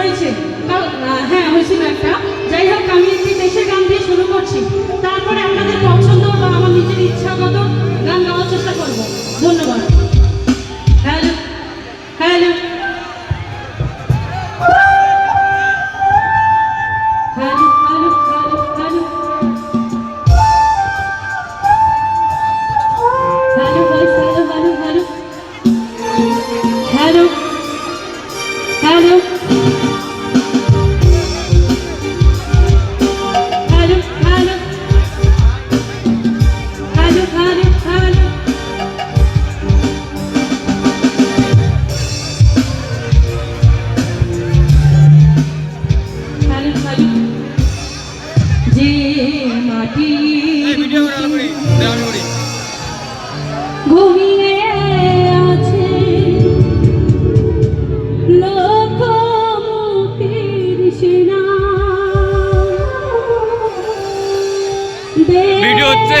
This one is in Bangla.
হয়েছে হ্যাঁ হয়েছিল একটা। যাই হোক, আমি একটি দেশে গান দিয়ে শুরু করছি। তারপরে আপনাদের পছন্দ বা আমার নিজের ইচ্ছাগত গান গাওয়ার চেষ্টা করব। ধন্যবাদ। ভিডিও হচ্ছে